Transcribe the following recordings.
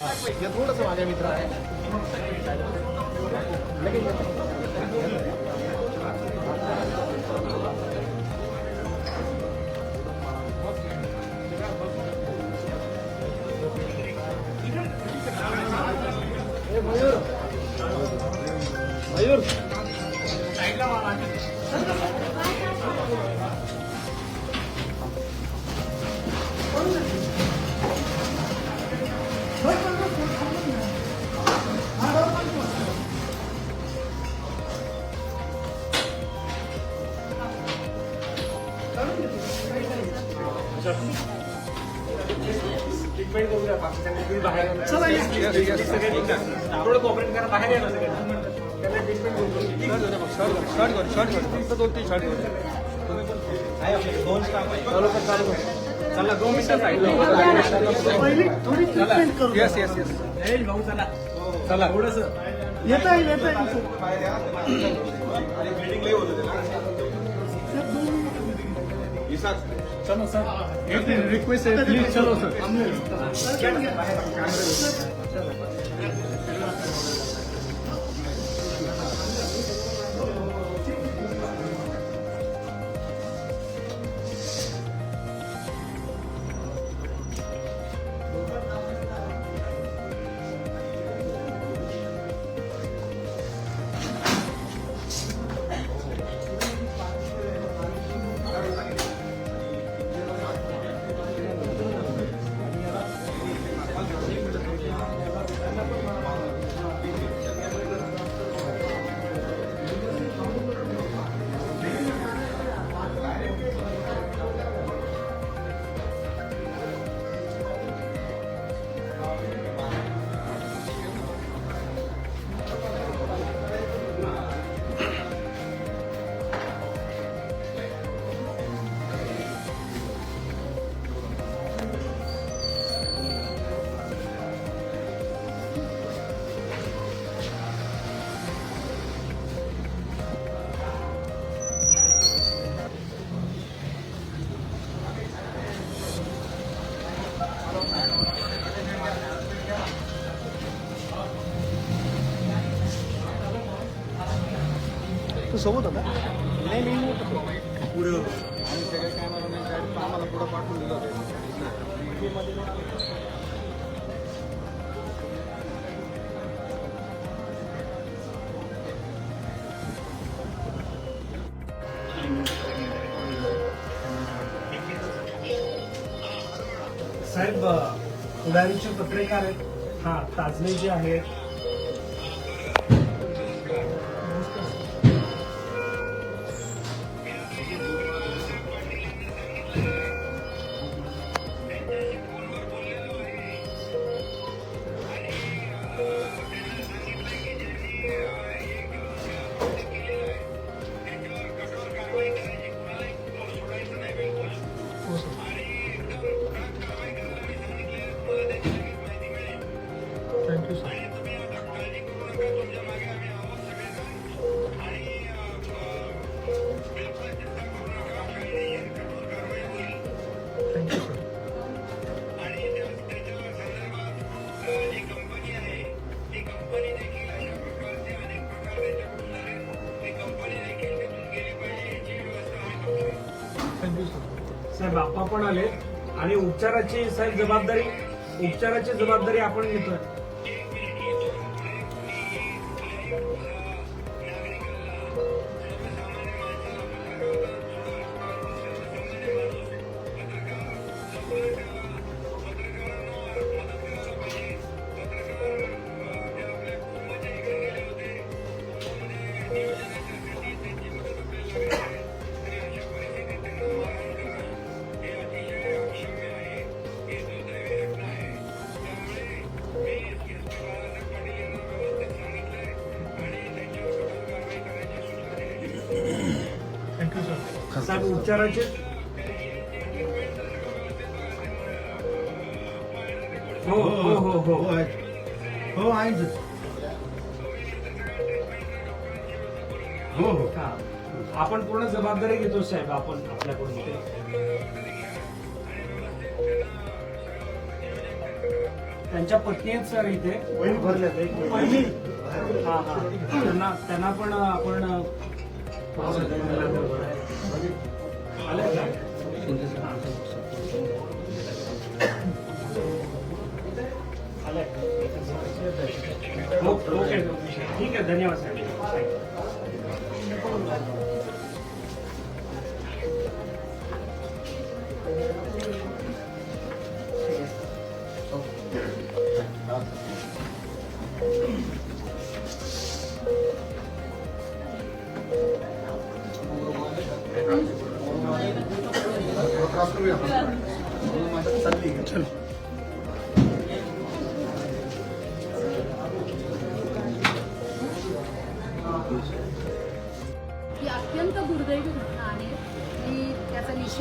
थोडस माझ्या मित्र. आहे येस येस येस भाऊ चला चला थोडस येता येईल येता येईल चलो सर एक रिक्वेस्ट आहे प्लीज चलो सर 있잖아요. तू सोबत होता? नाही मी. पुढं आणि सगळे कॅमेरामॅन आम्हाला पुढं पाठवून दिलं साहेब उडाणीचे पत्रकार आहेत. हा ताजणे जे आहेत आणि उपचाराची साहेब जबाबदारी उपचाराची जबाबदारी आपण घेतोय. उपचाराचे? हो हो हो हो. हो आहे. हो हो हा. आपण पूर्ण जबाबदारी घेतो साहेब आपण आपल्याकडून ते. त्यांच्या पत्नी आहेत सर इथे. भरल्या पहिली हा हा. त्यांना त्यांना पण आपण. हो, ओके ठीक आहे धन्यवाद साहेब.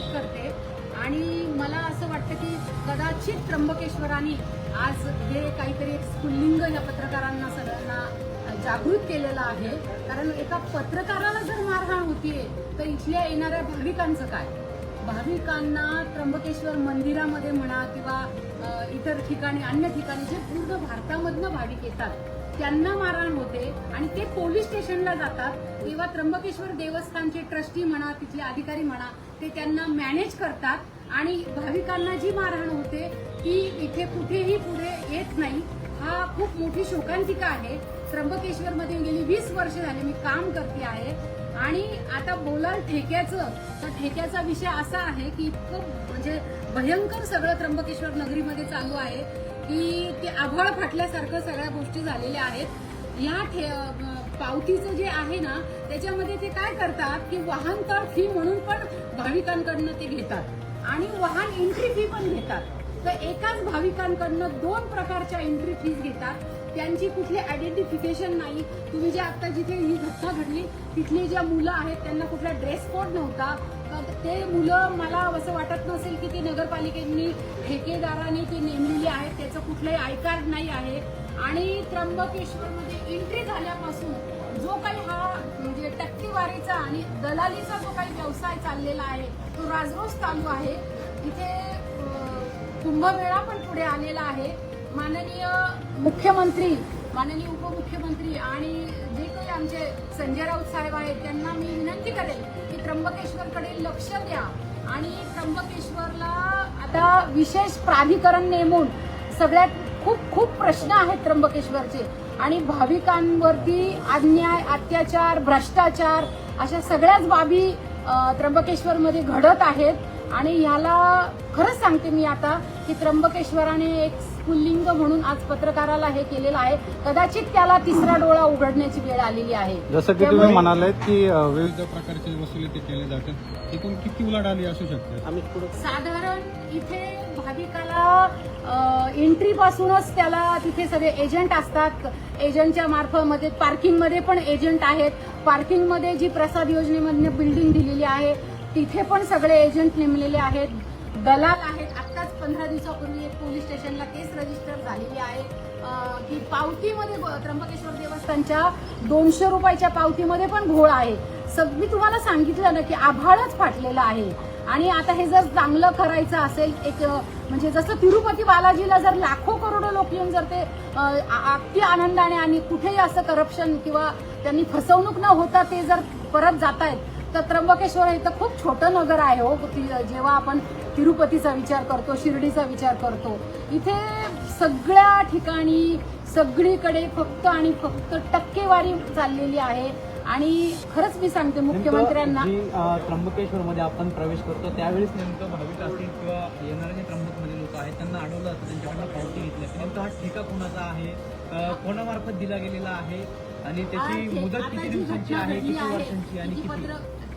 प्रोत्साहित करते. आणि मला असं वाटतं की कदाचित त्र्यंबकेश्वरांनी आज हे काहीतरी एक स्फुल्लिंग या पत्रकारांना सगळ्यांना जागृत केलेलं आहे. कारण एका पत्रकाराला जर मारहाण होतीये तर इथल्या येणाऱ्या भाविकांचं काय? भाविकांना त्र्यंबकेश्वर मंदिरामध्ये म्हणा किंवा इतर ठिकाणी अन्य ठिकाणी जे पूर्ण भारतामधनं भाविक येतात त्यांना मारहाण होते आणि ते पोलीस स्टेशनला जातात. तेव्हा त्र्यंबकेश्वर देवस्थानचे ट्रस्टी म्हणा तिथले अधिकारी म्हणा ते त्यांना मॅनेज करतात. आणि भाविकांना जी मारहाण होते ती इथे कुठेही पुढे येत नाही. हा खूप मोठी शोकांतिका आहे. त्र्यंबकेश्वरमध्ये गेली वीस वर्ष झाली मी काम करते आहे. आणि आता बोलाल ठेक्याचं तर ठेक्याचा विषय असा आहे की इतकं म्हणजे भयंकर सगळं त्र्यंबकेश्वर नगरीमध्ये चालू आहे. की ते आभाळ फाटल्यासारखं सगळ्या गोष्टी झालेल्या आहेत. या ठे पावतीचं जे आहे ना त्याच्यामध्ये ते काय करतात की वाहनतळ फी म्हणून पण भाविकांकडनं ते घेतात. आणि वाहन एंट्री फी पण घेतात. तर एकाच भाविकांकडनं दोन प्रकारच्या एंट्री फीज घेतात. त्यांची कुठली आयडेंटिफिकेशन नाही. तुम्ही जे आता जिथे ही घटना घडली तिथली ज्या मुलं आहेत त्यांना कुठला ड्रेस कोड नव्हता. ते मुलं मला असं वाटत नसेल की ते नगरपालिकेनी ठेकेदाराने ते नेमलेली आहेत. त्याचं कुठलंही आयकार नाही आहे. आणि त्र्यंबकेश्वरमध्ये एंट्री झाल्यापासून जो काही हा म्हणजे टक्केवारीचा आणि दलालीचा जो काही व्यवसाय चाललेला आहे तो राजरोज चालू आहे. इथे कुंभमेळा पण पुढे आलेला आहे. माननीय मुख्यमंत्री माननीय उपमुख्यमंत्री आणि जे काही आमचे संजय राऊत साहेब आहेत त्यांना मी विनंती करेल की त्र्यंबकेश्वरकडे लक्ष द्या. आणि त्र्यंबकेश्वरला आता विशेष प्राधिकरण नेमून सगळ्यात खूप खूप प्रश्न आहेत त्र्यंबकेश्वरचे. आणि भाविकांवरती अन्याय अत्याचार भ्रष्टाचार अशा सगळ्याच बाबी त्र्यंबकेश्वरमध्ये घडत आहेत. आणि याला खरंच सांगते मी आता की त्र्यंबकेश्वराने एक स्फुल्लिंग म्हणून आज पत्रकाराला हे केलेलं आहे. कदाचित त्याला तिसरा डोळा उघडण्याची वेळ आलेली आहे. जसं की तुम्ही म्हणाले की विविध प्रकारचे वसुली ते केले जाते एकूण किती उलाढाली असू शकते साधारण इथे भाविकाला एंट्रीपासूनच त्याला तिथे सगळे एजंट असतात. एजंटच्या मार्फतमध्ये पार्किंगमध्ये पण एजंट आहेत. पार्किंगमध्ये जी प्रसाद योजनेमधनं बिल्डिंग दिलेली आहे तिथे पण सगळे एजंट नेमलेले आहेत. दलाल आहेत. आत्ताच पंधरा दिवसापूर्वी एक पोलीस स्टेशनला केस रजिस्टर झालेली आहे. की पावतीमध्ये त्र्यंबकेश्वर देवस्थानच्या दोनशे रुपयाच्या पावतीमध्ये पण घोळ आहे. सग मी तुम्हाला सांगितलं ना की आभाळच फाटलेलं आहे. आणि आता हे जर चांगलं करायचं असेल एक म्हणजे जसं तिरुपती बालाजीला जर लाखो करोडो लोक येऊन जर ते अगदी आनंदाने आणि कुठेही असं करप्शन किंवा त्यांनी फसवणूक न होता ते जर परत जात आहेत तर त्र्यंबकेश्वर हे तर खूप छोटं नगर आहे हो. ति- जेव्हा आपण तिरुपतीचा विचार करतो शिर्डीचा विचार करतो इथे सगळ्या ठिकाणी सगळीकडे फक्त आणि फक्त टक्केवारी चाललेली आहे. आणि खरंच मी सांगते मुख्यमंत्र्यांना जी अ, त्र्यंबकेश्वरमध्ये आपण प्रवेश करतो त्यावेळेस नेमकं भाविक असतील किंवा येणारे जे त्र्यंबकमध्ये लोक आहेत त्यांना अडवलं जातं त्यांच्याकडनं पावती घेतली. नेमका हा ठेका कोणाचा आहे? कोणामार्फत दिला गेलेला आहे? आणि त्याची मुदत किती दिवसांची आहे किती वर्षांची आणि किती?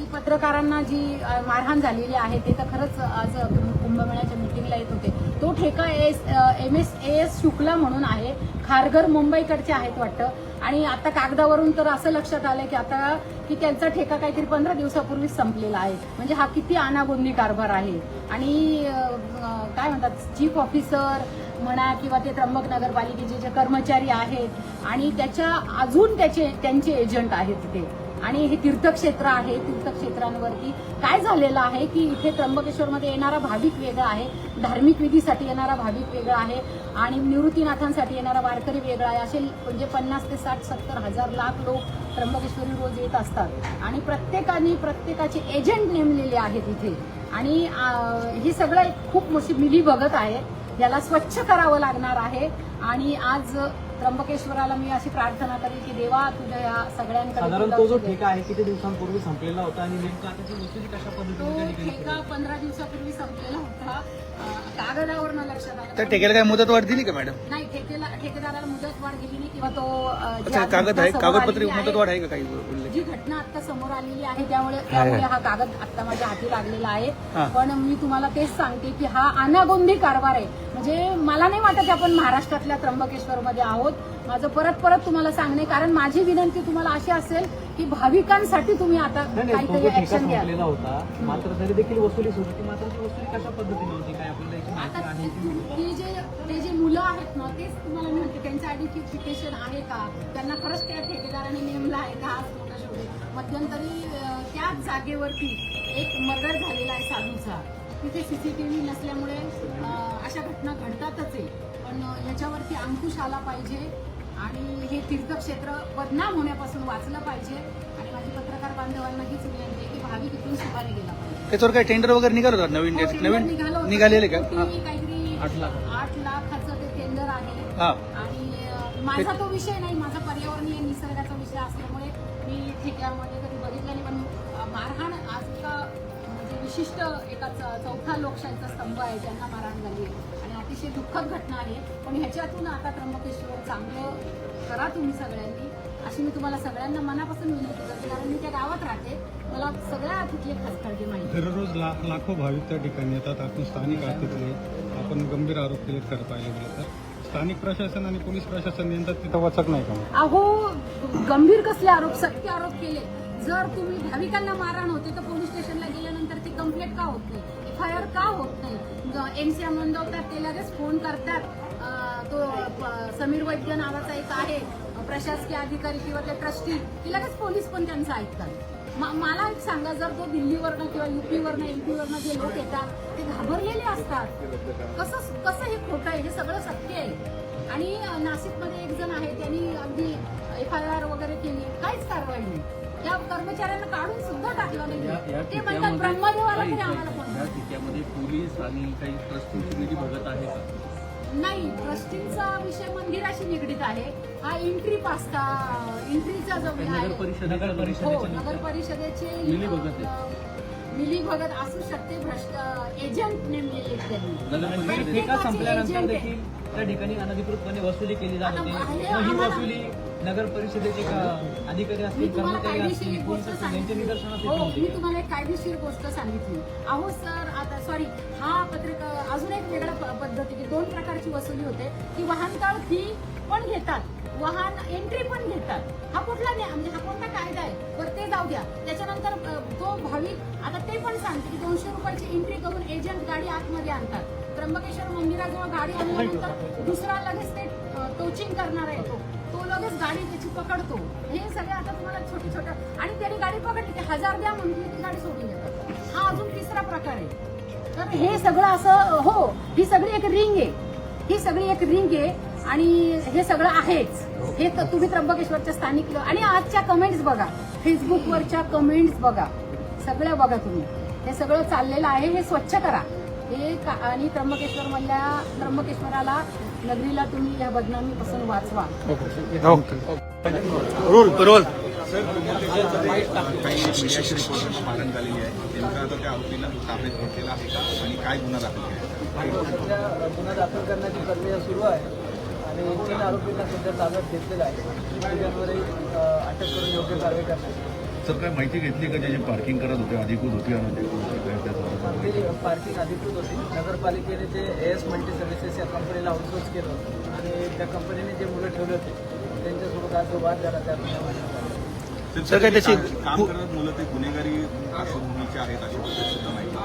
ती पत्रकारांना जी मारहाण झालेली आहे ते तर खरंच आज कुंभमेळ्याच्या मिटिंगला येत होते. तो ठेका S M S A S Shukla म्हणून आहे. खारघर मुंबईकडचे आहेत वाटतं. आणि आता कागदावरून तर असं लक्षात आलं की आता की त्यांचा ठेका काहीतरी पंधरा दिवसापूर्वीच संपलेला आहे. म्हणजे हा किती अनागोंदी कारभार आहे. आणि काय म्हणतात चीफ ऑफिसर म्हणा किंवा ते त्र्यंबक नगरपालिकेचे जे कर्मचारी आहेत. आणि त्याच्या अजून त्याचे त्यांचे एजंट आहेत तिथे आणि हे तीर्थक्षेत्र आहे तीर्थक्षेत्रांवरती काय झालेलं आहे की इथे त्र्यंबकेश्वरमध्ये येणारा भाविक वेगळा आहे धार्मिक विधीसाठी येणारा भाविक वेगळा आहे आणि निवृत्तीनाथांसाठी येणारा वारकरी वेगळा आहे. असे म्हणजे पन्नास ते साठ सत्तर हजार लाख लोक त्र्यंबकेश्वरी रोज येत असतात. आणि प्रत्येकाने प्रत्येकाचे एजंट नेमलेले आहेत इथे. आणि हे सगळं एक खूप मोठी मिली बघत आहे. याला स्वच्छ करावं लागणार आहे. आणि आज त्र्यंबकेश्वराला मी अशी प्रार्थना करेन की देवा तुझ्या या सगळ्यांकडे साधारण तू तो जो लक्ष दे. ठेका आहे किती दिवसांपूर्वी संपलेला होता आणि नेमकं आता ती वसुली कशा तो पद्धतीने ठेका पंधरा दिवसापूर्वी संपलेला होता. अं, कागदावरनं लक्षात आलं. त्या ठेक्याला काय मुदत वाढ दिली का मॅडम? नाही ठेकेला ठेकेदाराला मुदत वाढ दिली नाही किंवा तो अं, जी अच्छा आज कागद आहे समोर कागदपत्री आलेली आहे, मुदत वाढ आहे का काही? जी घटना आता समोर आलेली आहे त्यामुळे त्यामुळे हा कागद आता माझ्या हाती लागलेला. आहे. पण मी तुम्हाला तेच सांगते की हा अनागोंदी कारभार आहे. म्हणजे मला नाही वाटत की आपण महाराष्ट्रातल्या त्र्यंबकेश्वर मध्ये आहोत. माझं परत परत तुम्हाला सांगणे कारण माझी विनंती तुम्हाला अशी असेल की भाविकांसाठी तुम्ही आता काहीतरी ऍक्शन घ्या. मात्र तरी देखील वसुली सुरू. होती मात्र वसुली कशा पद्धतीने होती? काय आपल्याला ते जे ते जे मुलं आहेत ना तेच तुम्हाला म्हणते त्यांचं आयडेंटिफिकेशन आहे का? त्यांना खरंच त्या ठेकेदाराने नेमलं आहे का? मध्यंतरी त्याच जागेवरती एक मर्डर झालेला आहे साधूचा. तिथे सीसीटीव्ही नसल्यामुळे अं, अशा घटना घडतातच आहे. पण अं, ह्याच्यावरती अंकुश आला पाहिजे आणि हे तीर्थक्षेत्र बदनाम होण्यापासून वाचलं पाहिजे. आणि माझी पत्रकार बांधवांना हीच विनंती आहे की भाविक इथून सुपारी गेला पाहिजे. त्याच्यावर काय टेंडर वगैरे निघालं होतं नवीन हो, नवीन. निघालेले का. काहीतरी आठ लाख. आठ लाखाचं ते टेंडर आहे. आणि माझा तो विषय नाही माझा पर्यावरणीय निसर्गाचा विषय असल्यामुळे ठेक्यामध्ये कधी बघितलं नाही पण मारहाण आज एका म्हणजे विशिष्ट एका चौथा लोकशाहीचा स्तंभ आहे ज्यांना मारहाण झाली आहे. आणि अतिशय दुःखद घटना आहे. पण ह्याच्यातून आता त्र्यंबकेश्वर चांगलं करा तुम्ही सगळ्यांनी. अशी मी तुम्हाला सगळ्यांना मनापासून विनंती करते कारण मी त्या गावात राहते. मला सगळ्या तिथले खासकळगे माहिती आहे. दररोज ला लाखो भाविक त्या ठिकाणी येतात. आपण स्थानिक तिथले आपण गंभीर आरोप केलेत खरं पाहिलं गेलं तर? स्थानिक प्रशासन आणि पोलीस प्रशासन यांच्यात तिथं वचक नाही का? अहो गंभीर कसले आरोप सत्य आरोप केले. जर तुम्ही भाविकांना मारहाण होते तर पोलीस स्टेशनला गेल्यानंतर ती कंप्लेंट का होत नाही? एफ आय आर का होत नाही? एनसीआर नोंदवतात ते लगेच फोन करतात. तो समीर वैद्य नावाचा एक आहे प्रशासकीय अधिकारी किंवा ते ट्रस्टी ते लगेच पोलीस पण त्यांचं ऐकतात. मला एक सांगा जर तो दिल्लीवरनं किंवा युपीवरनं एमपीवरनं जे लोक येतात ते घाबरलेले असतात. कसं कसं हे खोटं आहे? हे सगळं सत्य आहे. आणि नाशिकमध्ये एक जण आहे त्यांनी अगदी एफ आय आर वगैरे केली. काहीच कारवाई नाही. त्या कर्मचाऱ्यांना काढून सुद्धा टाकलं नाही. ते म्हणतात ब्रह्मदेवाला तरी आम्हाला पोलीस आणि काही बघत आहे का? नाही ट्रस्टिंगचा विषय मंदिराशी निगडीत आहे. हा एंट्री पासचा एंट्रीचा जो नगर आहे. परिषदेच्या नगर परिषद- हो नगर परिषदेचे मिलीभगत मिली भगत असू शकते भ्रष्ट एजंट नेमलेले त्यांनी ठेका संपल्यानंतर. देखील त्या ठिकाणी अनधिकृतपणे वसुली केली जात होती. हे वसुली नगर परिषदेचे अधिकारी असतील कर्मचारी असतील एक कोण गोष्ट असतील, यांच्या सांगितली. निदर्शनास हो मी. तुम्हाला एक कायदेशीर गोष्ट सांगितली. अहो सर सॉरी हा पत्रिका अजून एक वेगळा प- पद्धती की दोन प्रकारची वसुली होते. की वाहनतळ फी पण घेतात. वाहन एंट्री पण घेतात. हा कुठला नाही म्हणजे हा कोणता कायदा आहे? बरं ते जाऊ द्या. त्याच्यानंतर तो भाविक आता ते पण सांगते की दोनशे रुपयाची एंट्री करून एजंट गाडी आतमध्ये आणतात. त्र्यंबकेश्वर मंदिराजवळ गाडी आणल्यानंतर दुसरा लगेच ते टोचिंग करणार आहे तो तो लगेच गाडी त्याची पकडतो. हे सगळे आता तुम्हाला छोटे छोटे आणि त्याने गाडी पकडली की हजार द्या म्हणून ती गाडी सोडून देतात. हा अजून तिसरा प्रकार आहे. तर हे सगळं असं हो ही सगळी एक रिंग आहे ही सगळी एक रिंग आहे आणि हे सगळं आहेच हे तुम्ही त्र्यंबकेश्वरच्या स्थानिक आणि आजच्या कमेंट्स बघा फेसबुकवरच्या कमेंट्स बघा सगळं बघा तुम्ही हे सगळं चाललेलं आहे हे स्वच्छ करा हे का- आणि त्र्यंबकेश्वर मधल्या त्र्यंबकेश्वराला नगरीला तुम्ही या बदनामीपासून वाचवा रोल रोल काही मीडियाची रिपोर्ट मारण झालेली आहे नेमका आता त्या आरोपीला ताब्यात घेतलेला आहे का? आणि काय गुन्हा दाखल केला सध्या गुन्हा दाखल करण्याची प्रक्रिया सुरू आहे आणि तीन आरोपींना सध्या ताब्यात घेतलेला आहे. अटक करून योग्य कारवाई करण्यात सर काय माहिती घेतली का जे जे पार्किंग करत होते अधिकृत होती ती पार्किंग अधिकृत होती. नगरपालिकेने जे ए एस मल्टी सर्व्हिसेस या कंपनीला आउटसोर्स केलं आणि त्या कंपनीने जे मुलं ठेवले होते त्यांच्यासोबत आज जो वाद झाला त्या सर, काय त्याची- काम करत मुलं ते गुन्हेगारी पार्श्वभूमीचे आहेत अशी सुद्धा माहिती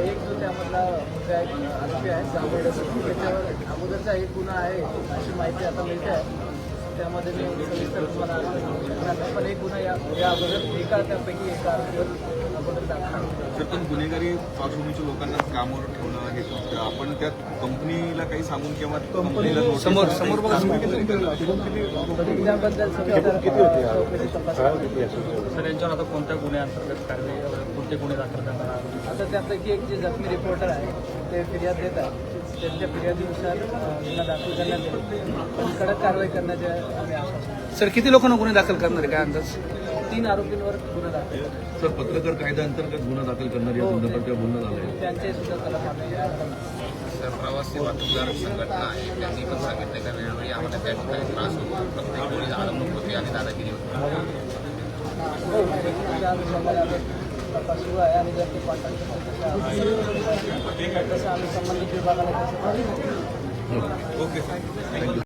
एक जो त्यामधला आरोपी आहे त्याच्यावर अगोदरचा एक गुन्हा आहे अशी माहिती आता मिळते आहे. त्यामध्ये मी सविस्तर तुम्हाला पण एक गुन्हा या या अगोदर एका त्यापैकी एका आरोपीवर तर पण गुन्हेगारी पार्श्वभूमीच्या लोकांना कामावर ठेवणं हे आपण त्या कंपनीला काही सांगून किंवा समोर समोर सर यांच्यावर आता कोणत्या गुन्हे अंतर्गत कारवाई कोणते गुन्हे दाखल करणार? आता त्यापैकी एक जे जखमी रिपोर्टर आहे ते फिर्याद देत आहे. त्यांच्या फिर्यादीनुसार गुन्हा दाखल करण्यात कडक कारवाई करण्याचे आम्ही. सर किती लोकांना गुन्हे दाखल करणार आहे? काय अंदाज? तीन आरोपींवर गुन्हा दाखल सर पत्रकार कायद्याअंतर्गत गुन्हा दाखल करणार या संदर्भात त्या बोलणं झालंय? येईल. त्यांचे सुद्धा कलम आम्ही प्रवासी वाहतूकदार संघटना आहे. त्यांनी पण सांगितलं का वेळोवेळी आम्हाला त्या ठिकाणी त्रास होतो. प्रत्येक वेळी आडमणूक होते आणि दादागिरी होते. हो, त्या अनुषंगाने आम्ही तपास सुरू आहे आणि जर ते कॉन्टॅक्ट तसं आम्ही संबंधित विभागाला तसं ओके